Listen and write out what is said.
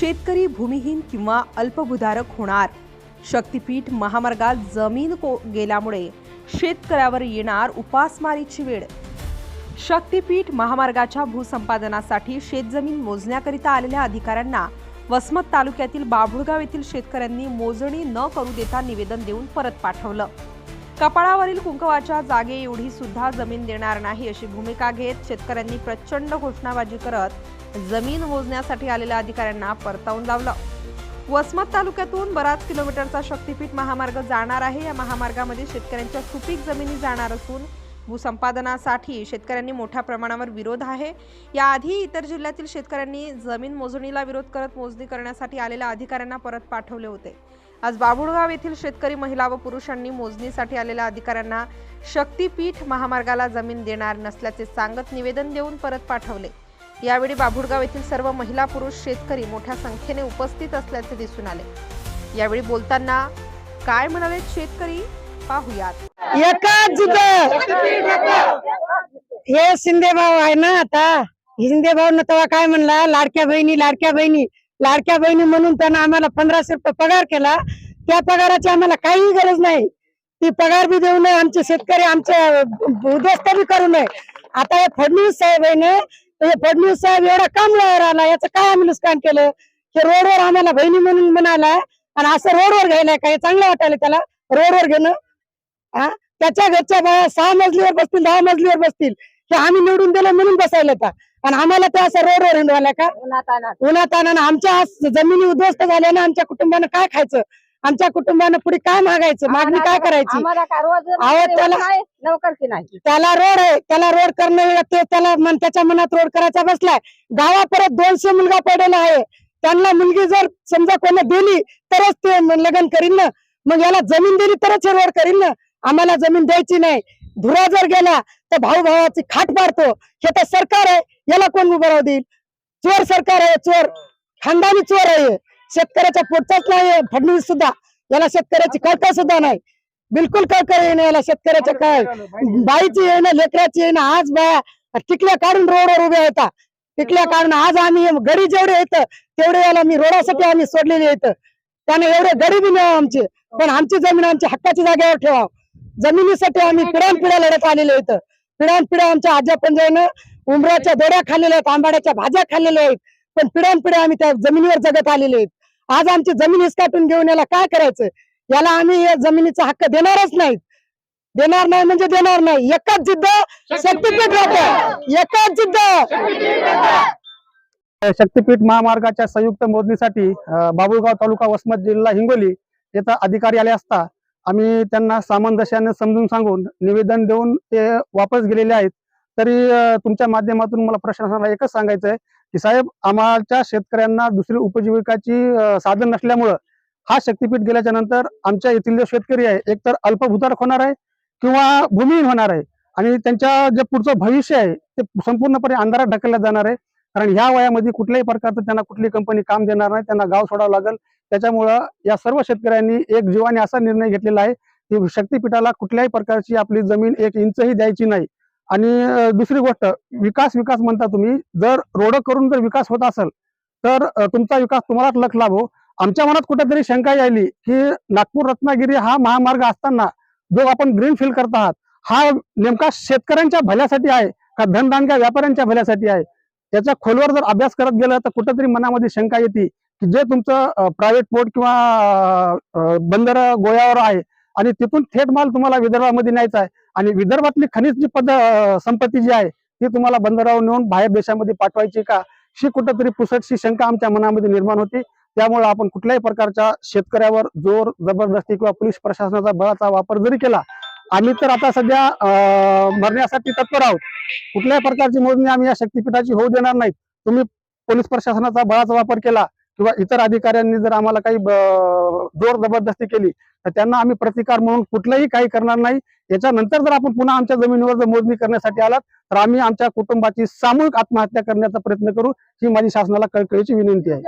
शेतकरी भूमिहीन किंवा अल्पभूधारक होणार. शक्तीपीठ महामार्गात जमीन को गेल्यामुळे शेतकऱ्यावर येणार उपासमारीची वेळ. शक्तीपीठ महामार्गाच्या भूसंपादनासाठी शेतजमीन मोजण्याकरिता आलेल्या अधिकाऱ्यांना वसमत तालुक्यातील बाभुळगाव येथील शेतकऱ्यांनी मोजणी न करू देता निवेदन देऊन परत पाठवलं. कपाळावरील कुंकवाच्या जागे एवढी सुद्धा जमीन देणार नाही अशी भूमिका घेत शेतकऱ्यांनी प्रचंड घोषणाबाजी करत जमीन मोजण्यासाठी आलेल्या अधिकाऱ्यांना परतावून लावलं. वसमत तालुक्यातून बराच किलोमीटरचा शक्तीपीठ महामार्ग जाणार आहे. या महामार्गामध्ये शेतकऱ्यांच्या सुपीक जमिनी जाणार असून भूसंपादनासाठी शेतकऱ्यांनी मोठ्या प्रमाणावर विरोध आहे. याआधी इतर जिल्ह्यातील शेतकऱ्यांनी जमीन मोजणीला विरोध करत मोजणी करण्यासाठी आलेल्या अधिकाऱ्यांना परत पाठवले होते. आज बाबुळगाव येथील शेतकरी महिला व पुरुषांनी मोजणीसाठी आलेल्या अधिकाऱ्यांना शक्तीपीठ महामार्गाला जमीन देणार नसल्याचे सांगत निवेदन देऊन परत पाठवले. यावेळी बाभुळगाव येथील सर्व महिला पुरुष शेतकरी मोठ्या संख्येने उपस्थित असल्याचे दिसून आले. यावेळी बोलताना काय म्हणाले शेतकरी? पाहुयात. एकाच हे शिंदे भाऊ आहे ना आता शिंदे भाऊ न तेव्हा काय म्हणला? लाडक्या बहिणी लाडक्या बहिणी. लाडक्या बहिणी म्हणून त्यानं आम्हाला पंधराशे रुपये पगार केला. त्या पगाराची आम्हाला काहीही गरज नाही. ती पगार बी देऊ नये आमचे शेतकरी आमचे उद्ध्वस्त बी करू नये. आता हे फडणवीस साहेब आहे ना तर हे फडणवीस साहेब एवढा काम लावर आला याचं काय आम्ही नुकसान केलं? हे रोडवर आम्हाला बहिणी म्हणून म्हणाला आणि असं रोडवर घ्यायला काय चांगलं वाटायला त्याला? रोडवर घेणं? हा त्याच्या घरच्या बाया सहा मजलीवर बसतील दहा मजलीवर बसतील. हे आम्ही निवडून दिलं म्हणून बसायला का आणि आम्हाला त्या असं रोडवर हिंडवायला का? उन्हात आणा आमच्या जमिनी उद्ध्वस्त झाल्या ना आमच्या कुटुंबानं काय खायचं? आमच्या कुटुंबानं पुढे काय मागायचं? मागणी काय करायची? त्याला- नाही, रोड आहे त्याला रोड करणं ते त्याला त्याच्या मनात रोड करायचा बसलाय. गावा परत दोनशे मुलगा पडलेला आहे. त्यांना मुलगी जर समजा कोणी दिली तरच ते लग्न करीन ना. मग याला जमीन दिली तरच हे रोड करीन ना. आम्हाला जमीन द्यायची नाही. धुरा जर गेला तर भाऊ भावाची खाट पाडतो. हे तर सरकार आहे. याला कोण उभं राहू देईल? चोर सरकार आहे चोर. खानदानी चोर आहे शेतकऱ्याच्या पोटचाच नाही फडणवीस सुद्धा. याला शेतकऱ्याची कळकळ सुद्धा नाही. बिलकुल कळकळ येईन याला शेतकऱ्याच्या काय? बाईची ना लेकराची ना आज बाया टिकल्या काढून रोडवर उभ्या येतात टिकल्या काढून आज आम्ही गडी जेवढे येत तेवढे याला मी रोडासाठी आम्ही सोडलेले येत. त्याने एवढे गरीबी नाही आमचे. पण आमची जमीन आमच्या हक्काची जागेवर ठेवा जमिनीसाठी आम्ही पिढ्यान पिढ्या लढत आलेले आहेत पिढ्यान पिढ्या आमच्या आज्या पंजानं उमराच्या दोड्या खाल्लेल्या आहेत आंबाड्याच्या भाज्या खाल्लेल्या आहेत. पण पिढ्यान पिढ्या आम्ही त्या जमिनीवर जगत आलेले आहेत. आज आमची जमीन हिसकाटून घेऊन याला काय करायचं? याला आम्ही या जमिनीचा हक्क देणारच नाही देणार नाही म्हणजे देणार नाही. एकच जिद्द शक्तीपीठ राहत एकच जिद्द. शक्तीपीठ महामार्गाच्या संयुक्त मोजणीसाठी बाबुळगाव तालुका वसमत जिल्हा हिंगोली याचा अधिकारी आले असता आम्ही त्यांना सामंजस्याने समजून सांगून निवेदन देऊन ते वापस गेलेले आहेत. तरी तुमच्या माध्यमातून मला प्रशासनाला एकच सांगायचं आहे की साहेब आम्हाच्या शेतकऱ्यांना दुसरी उपजीविकाची साधन नसल्यामुळं हा शक्तीपीठ गेल्याच्यानंतर आमच्या येथील जे शेतकरी आहे एकतर अल्पभूतारक होणार आहे किंवा भूमिहीन होणार आहे आणि त्यांच्या जे पुढचं भविष्य आहे ते संपूर्णपणे अंधारात ढकललं जाणार आहे. कारण ह्या वयामध्ये कुठल्याही प्रकारचं त्यांना कुठली कंपनी काम देणार नाही त्यांना गाव सोडावं लागेल. त्याच्यामुळं या सर्व शेतकऱ्यांनी एक जीवाने असा निर्णय घेतलेला आहे की शक्तीपीठाला कुठल्याही प्रकारची आपली जमीन एक इंचही द्यायची नाही. आणि दुसरी गोष्ट विकास विकास म्हणता तुम्ही जर रोड करून जर विकास होत असेल तर तुमचा विकास तुम्हालाच लक्ष लाभो. आमच्या मनात कुठेतरी शंका यायली की नागपूर रत्नागिरी हा महामार्ग असताना जो आपण ग्रीन फील्ड करत आहात हा नेमका शेतकऱ्यांच्या भल्यासाठी आहे का धनदानग्या व्यापाऱ्यांच्या भल्यासाठी आहे? त्याच्या खोलवर जर अभ्यास करत गेलं तर कुठेतरी मनामध्ये शंका येते की जे तुमचं प्रायव्हेट पोर्ट किंवा बंदर गोयावर आहे आणि तिथून थेट माल तुम्हाला विदर्भामध्ये न्यायचा आहे. आणि विदर्भातली खनिज जी पद संपत्ती जी आहे ती तुम्हाला बंदरावर नेऊन बाहेर देशामध्ये पाठवायची का? ही कुठंतरी पुसटशी शंका आमच्या मनामध्ये निर्माण होती. त्यामुळे आपण कुठल्याही प्रकारच्या शेतकऱ्यावर जोर जबरदस्ती किंवा पोलीस प्रशासनाचा बळाचा वापर जरी केला आम्ही तर आता सध्या मरण्यासाठी तत्पर आहोत. कुठल्याही प्रकारची मोजणी आम्ही या शक्तीपीठाची होऊ देणार नाही तुम्ही पोलीस प्रशासनाचा बळाचा वापर केला किंवा इतर अधिकाऱ्यांनी जर आम्हाला काही जोर जबरदस्ती केली तर त्यांना आम्ही प्रतिकार म्हणून कुठलंही काही करणार नाही. याच्यानंतर जर आपण पुन्हा आमच्या जमिनीवर जर मोजणी करण्यासाठी आलात तर आम्ही आमच्या कुटुंबाची सामूहिक आत्महत्या करण्याचा प्रयत्न करू ही माझी शासनाला कळकळीची विनंती आहे.